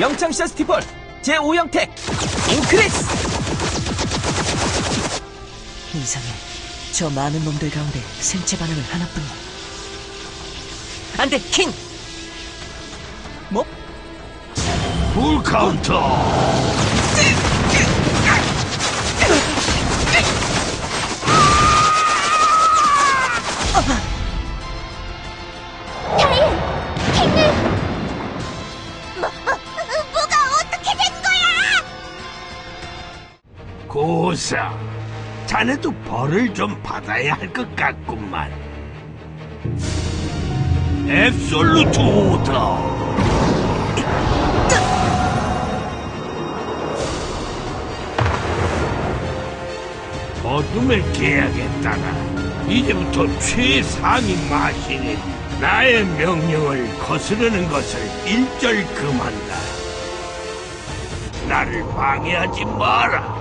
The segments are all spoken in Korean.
영창 셔스티폴 제5형택 인크리스 이상해. 저 많은 놈들 가운데 생체 반응은 하나뿐이야. 안 돼, 킹! 뭐? 풀 카운터 고사 자네도 벌을 좀 받아야 할 것 같구만 앱솔루트 오더 계약에 따라 이제부터 최상위 마신인 나의 명령을 거스르는 것을 일절 금한다. 나를 방해하지 마라.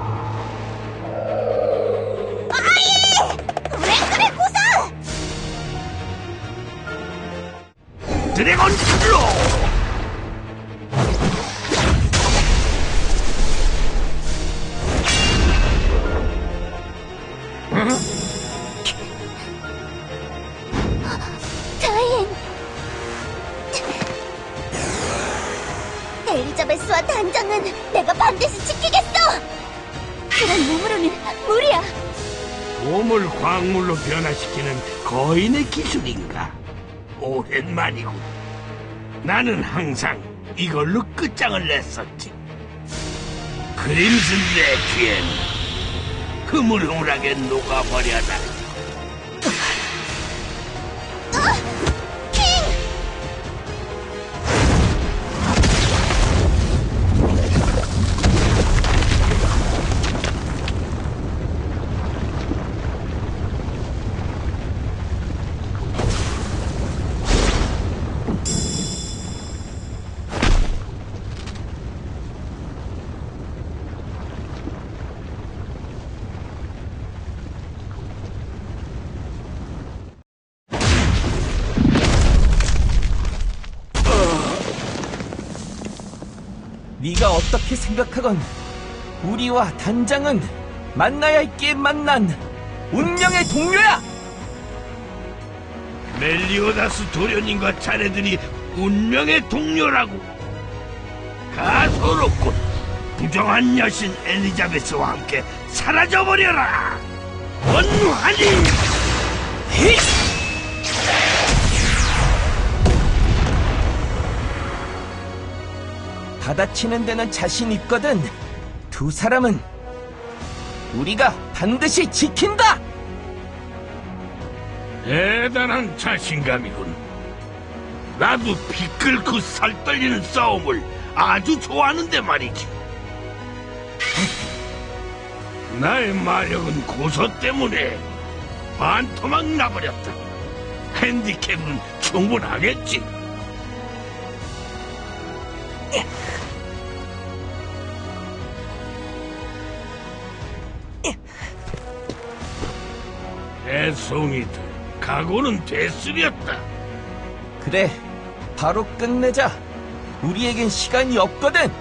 드래곤 슬로 다인. 엘리자베스와 단장은 내가 반드시 지키겠어. 그런 몸으로는 무리야. 몸을 광물로 변화시키는 거인의 기술인가? 오랜만이군. 나는 항상 이걸로 끝장을 냈었지. 크림슨 레퀴엠 흐물흐물하게 녹아버려라. 네가 어떻게 생각하건 우리와 단장은 만나야 했기에 만난 운명의 동료야 멜리오다스 도련님과 자네들이 운명의 동료라고. 가소롭군. 부정한 여신 엘리자베스와 함께 사라져버려라. 원하니. 받아치는 데는 자신 있거든 두 사람은 우리가 반드시 지킨다 대단한 자신감이군. 나도 피 끓고 살 떨리는 싸움을 아주 좋아하는데 말이지. 나의 마력은 고소 때문에 반토막 나버렸다. 핸디캡은 충분하겠지. 애송이들, 각오는 됐으렸다. 그래 바로 끝내자 우리에겐 시간이 없거든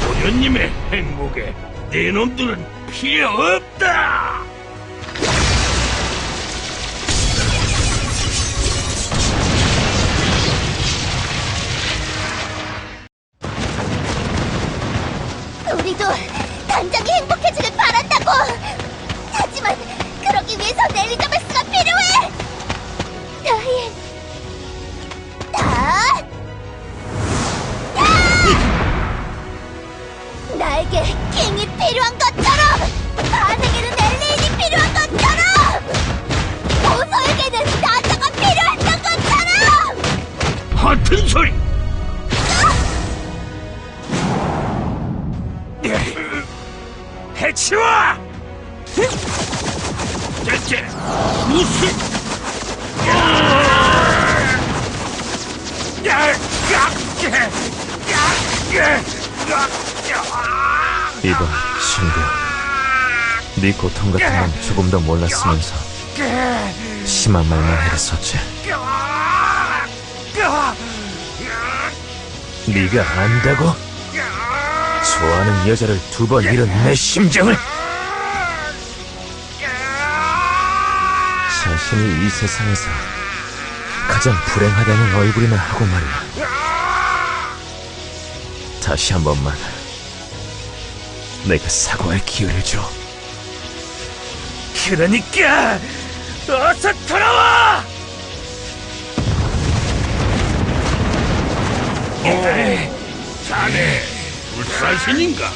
도련님의 행복에 내 놈들은 필요 없다. 우리도 단장이 행복해지길 바란다고. 하지만 그러기 위해서 엘리자베스가 필요해. 다인. 다. 야! 나에게 킹이 필요한 것 해치워! 대체 무슨... 이봐, 친구야. 네 고통 같은 건 조금 더 몰랐으면서 심한 말만! 야! 네가 안다고? 좋아하는 여자를 두 번 잃은 내 심정을. 자신이 이 세상에서 가장 불행하다는 얼굴이나 하고 말이야. 다시 한 번만 내가 사과할 기회를 줘. 그러니까 어서 돌아와! 불사신인가?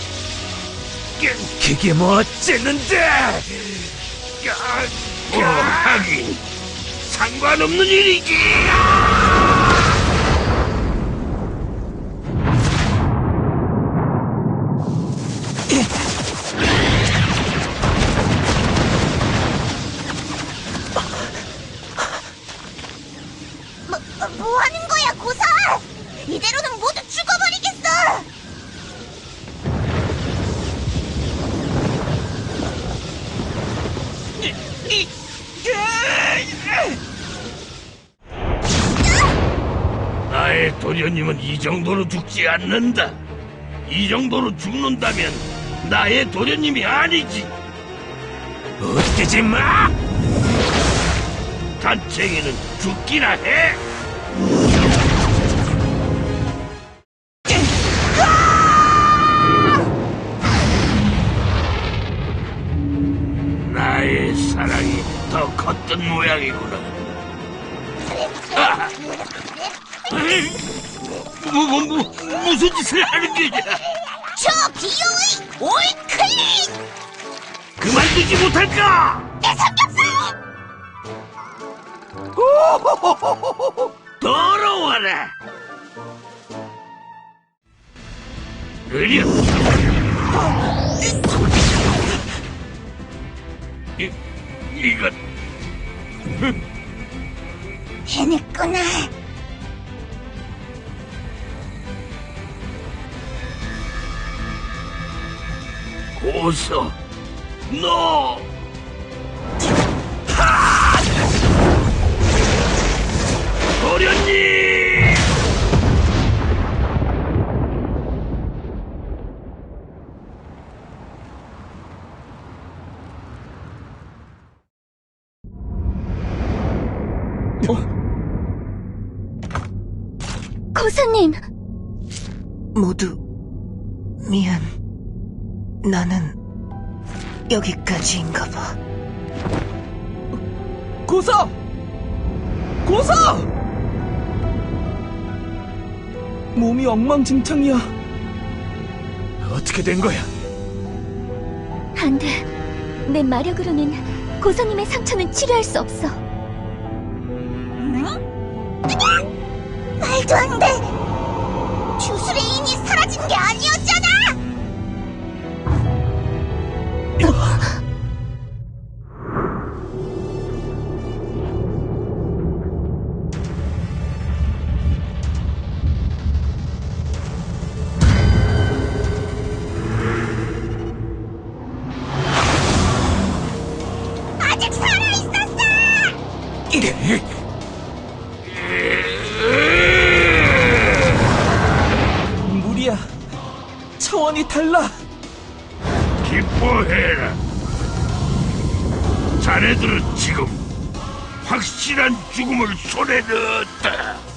그게 뭐 어쨌는데 어, 하긴 상관없는 일이지. 뭐, 뭐 하는 거야, 고사? 이대로는 모두 죽 도련님은 이 정도로 죽지 않는다. 이 정도로 죽는다면 나의 도련님이 아니지. 웃기지 마! 단챙이는 죽기나 해! 나의 사랑이 더 컸던 모양이구나. 뭐, 뭐, 뭐, 무슨 짓을 하는 게냐? 저 비용의 올클릭! 그만두지 못할까? 내 삼겹살! 더러워라! 느려! 이, 이건 해냈구나. 고서, 너! 도련님! 고사님, 모두 미안. 나는 여기까지인가 봐. 고서! 고서! 몸이 엉망진창이야. 어떻게 된 거야? 안 돼. 내 마력으로는 고사님의 상처는 치료할 수 없어. 말도 안 돼! 주술의 인이 사라진 게 아니었잖아! 무리야. 차원이 달라. 기뻐해라. 자네들은 지금 확실한 죽음을 손에 넣었다.